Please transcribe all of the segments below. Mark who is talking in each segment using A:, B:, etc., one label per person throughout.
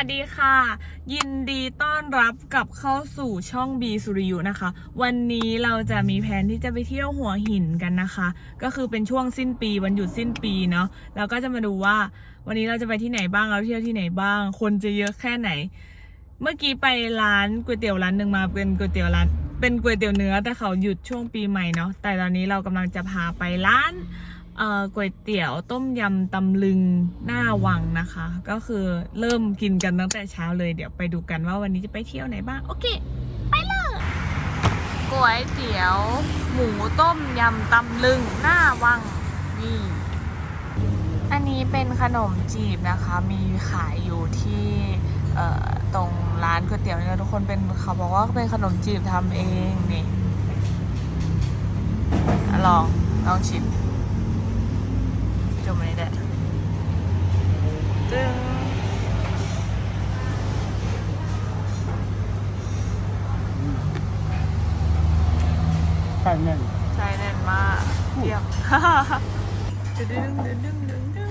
A: ัสดีค่ะ ยินดีต้อนรับกลับเข้าสู่ช่องบีสุริยุนะคะ วันนี้เราจะมีแผนที่จะไปเที่ยวหัวหินกันนะคะ ก็คือเป็นช่วงสิ้นปีวันหยุดสิ้นปีเนาะแล้วก็จะมาดูว่าวันนี้เราจะไปที่ไหนบ้างเราเที่ยวที่ไหนบ้าง คนจะเยอะแค่ไหน เมื่อกี้ไปร้านก๋วยเตี๋ยวร้านหนึ่งมาเป็นก๋วยเตี๋ยวร้านเป็นก๋วยเตี๋ยวเนื้อแต่เขาหยุดช่วงปีใหม่เนาะแต่ตอนนี้เรากำลังจะพาไปร้าน ก๋วยเตี๋ยวต้มยำตำลึงหน้าวังนะคะ ก็คือเริ่มกินกันตั้งแต่เช้าเลยเดี๋ยวไปดูกันว่าวันนี้จะไปเที่ยวไหนบ้าง โอเค ไปเลยก๋วยเตี๋ยวหมูต้มยำตำลึงหน้าวังนี่อันนี้เป็นขนมจีบนะคะ มีขายอยู่ที่ตรงร้านก๋วยเตี๋ยวเนี่ยทุกคนเป็นเขาบอกว่าเป็นขนมจีบทำเองนี่อะลองลองชิม จุ่มอันนี้แหละตึ้ง
B: ไข่แน่น
A: ใช่แน่นมากเยี่ยมดึงดึงดึงดึงดึงดึง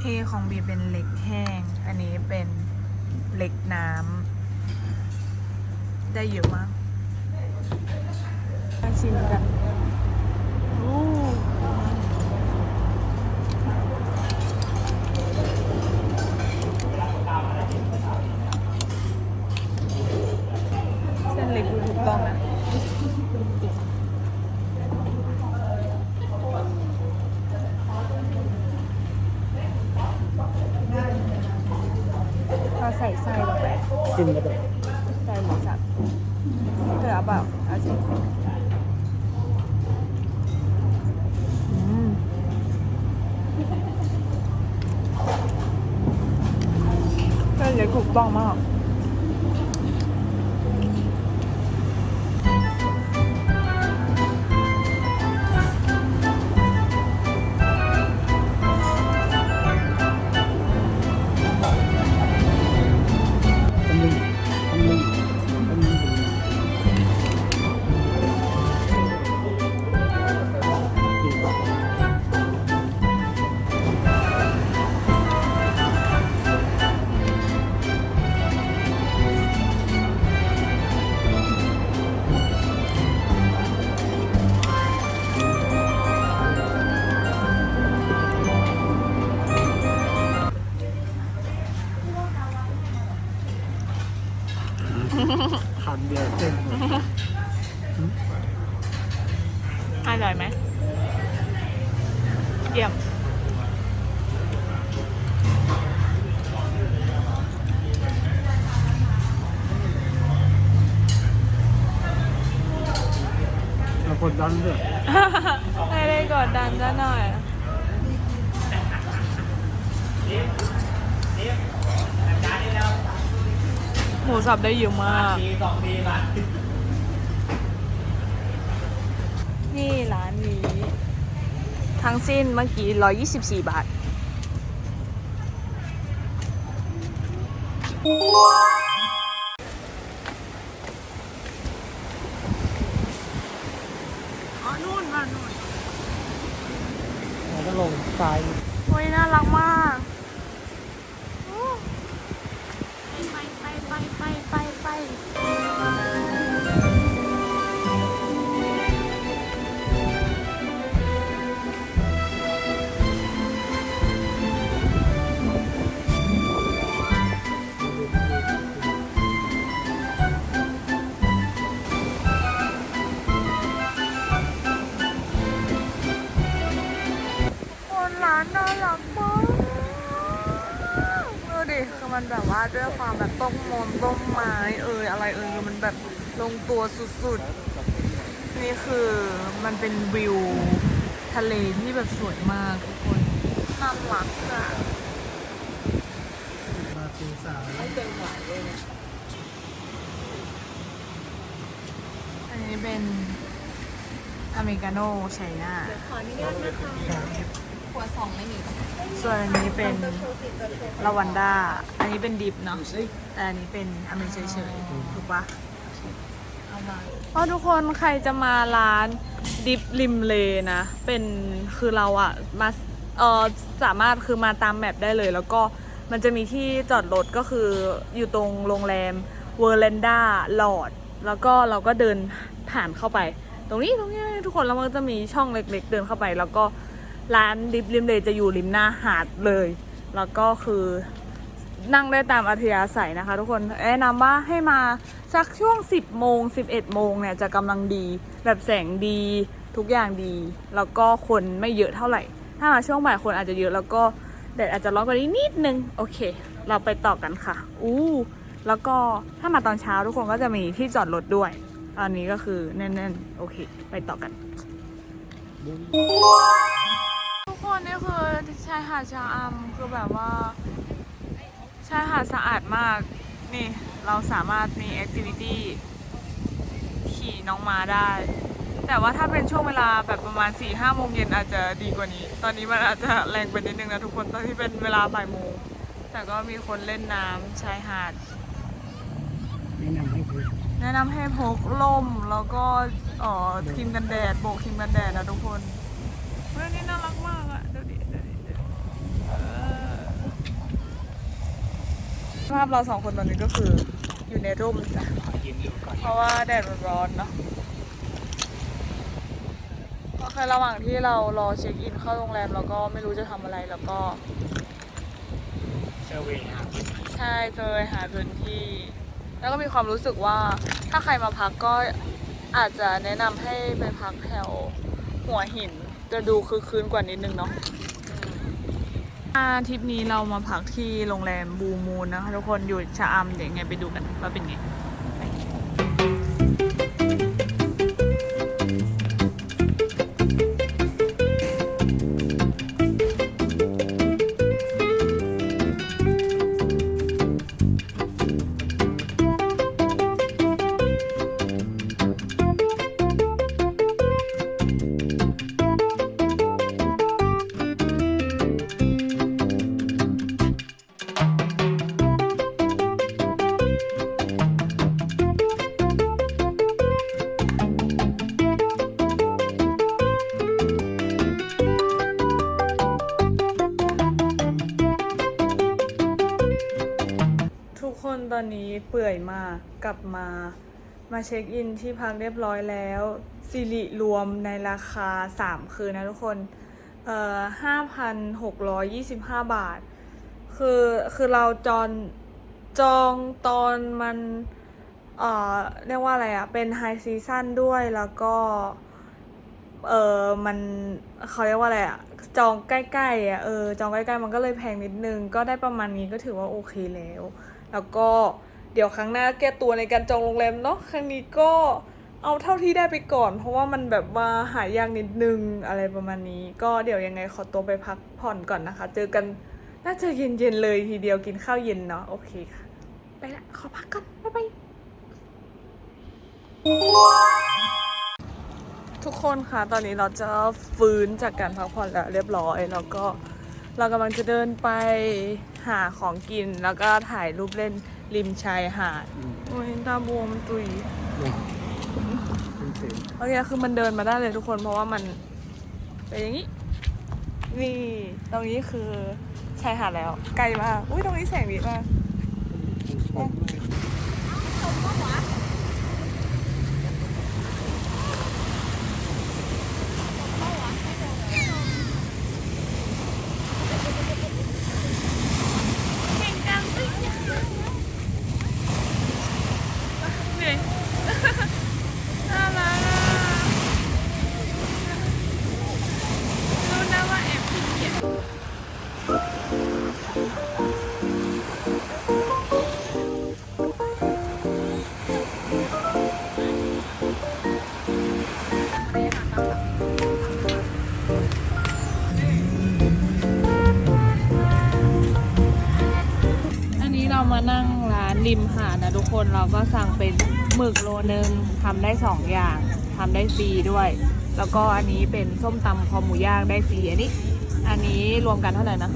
A: เอของบีเป็นเล็กแห้ง อันนี้เป็นเล็กน้ำได้เยอะมาก มาชิมกันโอ้เส้นเล็กดูถูกต้องนะเราใส่ไส้ลงไป
B: กินกระโดด
A: เยี่ยมเรา
B: กดดันด้วย
A: ไม่ได้กดดันซะหน่อยหมูสับได้เยอะมาก นี่ร้านนี้ ทั้งสิ้นเมื่อกี้ 124 บาท อ๋อ นู่นมานู่น
B: แล้วก็ลงทราย
A: โอ้ยน่ารักานน่ารักมากดูดิคือมันแบบว่าด้วยความแบบต้มมนต้มไม้เอยอะไรเอยคือมันแบบลงตัวสุดๆ นี่คือมันเป็นวิวทะเลที่แบบสวยมากทุกคนน่ารักอะ
B: มาซีสาว
A: อันนี้เป็นอเมริกาโน่ไชน่า
C: ขออนุญาตนะคะ หัวสองไม่มี
A: ส่วนอันนี้เป็นลาวันด้า อันนี้เป็นดิฟเนาะ แต่อันนี้เป็นอเมริกาเฉยๆถูกปะ
C: เอามา
A: เพราะทุกคนใครจะมาร้านดิฟริมเลนะ เป็นคือเราอะมาเออสามารถคือมาตามแมปได้เลย แล้วก็มันจะมีที่จอดรถก็คืออยู่ตรงโรงแรมเวอร์เลนดาหลอด แล้วก็เราก็เดินผ่านเข้าไป ตรงนี้ตรงนี้ทุกคนแล้วมันก็จะมีช่องเล็ก ๆ เดินเข้าไป แล้วก็ ร้านดิบริมเลยจะอยู่ริมหน้าหาดเลย แล้วก็คือนั่งได้ตามอัธยาศัยนะคะ ทุกคนแนะนำว่าให้มาสักช่วง 10 โมง 11 โมงเนี่ยจะกำลังดีแบบแสงดีทุกอย่างดี แล้วก็คนไม่เยอะเท่าไหร่ ถ้ามาช่วงบ่ายคนอาจจะเยอะแล้วก็แดดอาจจะร้อนกว่านี้นิดนึง โอเค เราไปต่อกันค่ะ อู้ แล้วก็ถ้ามาตอนเช้าทุกคนก็จะมีที่จอดรถด้วยตอนนี้ก็คือแน่นๆ โอเค ไปต่อกัน คนนี่คือชายหาดชะอำคือแบบว่าชายหาดสะอาดมากนี่เราสามารถมีแอคทิวิตี้ขี่น้องม้าได้ แต่ว่าถ้าเป็นช่วงเวลาแบบประมาณ4ี่ห้าโมงเย็นอาจจะดีกว่านี้ ตอนนี้มันอาจจะแรงไปนิดนึงนะทุกคนตอนที่เป็นเวลาบ่ายโมงแต่ก็มีคนเล่นน้ำชายหาด
B: แนะนำให้คือ
A: แนะนำให้พกล่มแล้วก็เอ่อครีมกันแดดโบกครีมกันแดดนะทุกคนเรื่องนี้น่ารักมากอะดูดิดูดิดูดิเออ ภาพเราสองคนตอนนี้ก็คืออยู่ในร่มจ้ะ
B: ขอยืมอยู่ก่อน
A: เพราะว่าแดดมันร้อนเนาะโอเคระหว่างที่เรารอเช็คอินเข้าโรงแรมแล้วก็ไม่รู้จะทำอะไรแล้วก็
B: เซอร์เวย์ครับ
A: ใช่เจอหาพื้นที่ แล้วก็มีความรู้สึกว่าถ้าใครมาพักก็อาจจะแนะนำให้ไปพักแถวหัวหินจะดูคือคืนกว่านิดนึงเนาะอา ทริปนี้เรามาพักที่โรงแรมบูมูนนะคะทุกคนอยู่ชะอำเดี๋ยวไงไปดูกันว่าเป็นไง กลับมา มาเช็คอินที่พักเรียบร้อยแล้วสิริรวมในราคา 3 คืนนะทุกคน เอ่อห้าพันหกร้อยยี่สิบห้าบาท คือคือเราจองจองตอนมัน เอ่อ เรียกว่าอะไรอะเป็นไฮซีซั่นด้วยแล้วก็เออมันเขาเรียกว่าอะไรอะจองใกล้ๆอะเออจองใกล้ๆมันก็เลยแพงนิดนึง ก็ได้ประมาณนี้ก็ถือว่าโอเคแล้ว แล้วก็ เดี๋ยวครั้งหน้าแก้ตัวในการจองโรงแรมเนาะครั้งนี้ก็เอาเท่าที่ได้ไปก่อน เพราะว่ามันแบบว่าหายากนิดนึงอะไรประมาณนี้ ก็เดี๋ยวยังไงขอตัวไปพักผ่อนก่อนนะคะ เจอกันน่าจะเย็นๆเลยทีเดียวกินข้าวเย็นเนาะโอเคค่ะ ไปละขอพักก่อนบ๊ายบายทุกคนคะตอนนี้เราจะฟื้นจากการพักผ่อนแล้วเรียบร้อยแล้วก็ เรากำลังจะเดินไปหาของกินแล้วก็ถ่ายรูปเล่นริมชายหาดโอ้ยตาบวมมันตุย
B: เป็นเสียง
A: โอเคคือมันเดินมาได้เลยทุกคนเพราะว่ามันเป็นอย่างนี้ นี่ ตรงนี้คือชายหาดแล้ว ไกลมากอุ้ยตรงนี้แสงดีมาก ร้านริมหาดนะทุกคนเราก็สั่งเป็นหมึกโลนึงทำได้สองอย่างทำได้ฟรีด้วย แล้วก็อันนี้เป็นส้มตำคอหมูย่างได้ฟรีอันนี้ อันนี้รวมกันเท่าไหร่นะ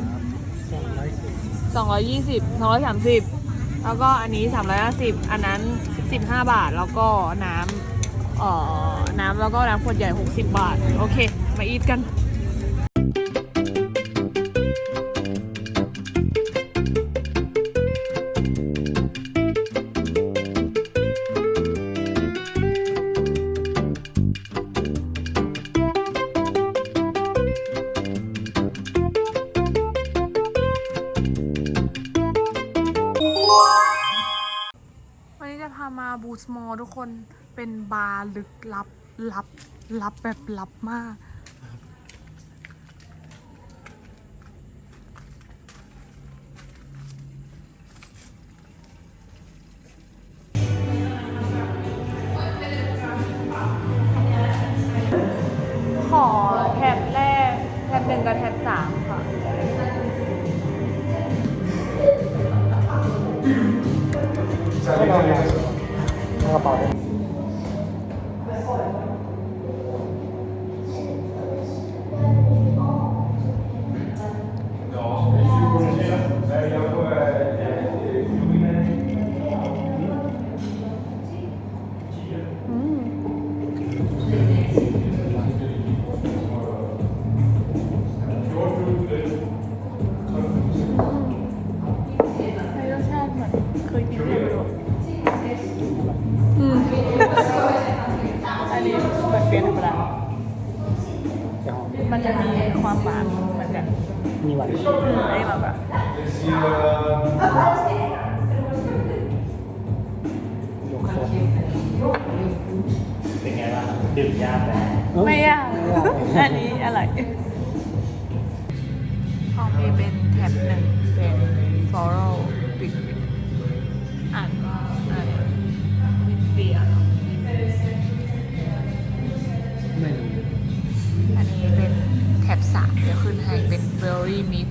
B: สองร้อยสิบ
A: 220 230 แล้วก็อันนี้ 350 อันนั้น 15 บาทแล้วก็น้ำเอ่อน้ำแล้วก็น้ำขวดใหญ่ 60 บาท โอเค มาอีทกัน บูสมอลทุกคนเป็นบาร์ลึกลับลับลับแบบลับมาก ขอแท็บแรก แท็บหนึ่งกับแท็บสามค่ะ
B: ได้เပါ
A: ပဲ
B: ยกโซน
D: เป็นไงบ้างดื่มยากไหม
A: ไม่ยาก
B: ไม่ยาก
A: อันนี้อะไรของมีเป็นแท็บหนึ่งเป็น floral big อ่านว่าอะไรวินเบียร์
B: ไม่รู้
A: อันนี้เป็นแท็บสามเดี๋ยวขึ้นให้เป็น berry mist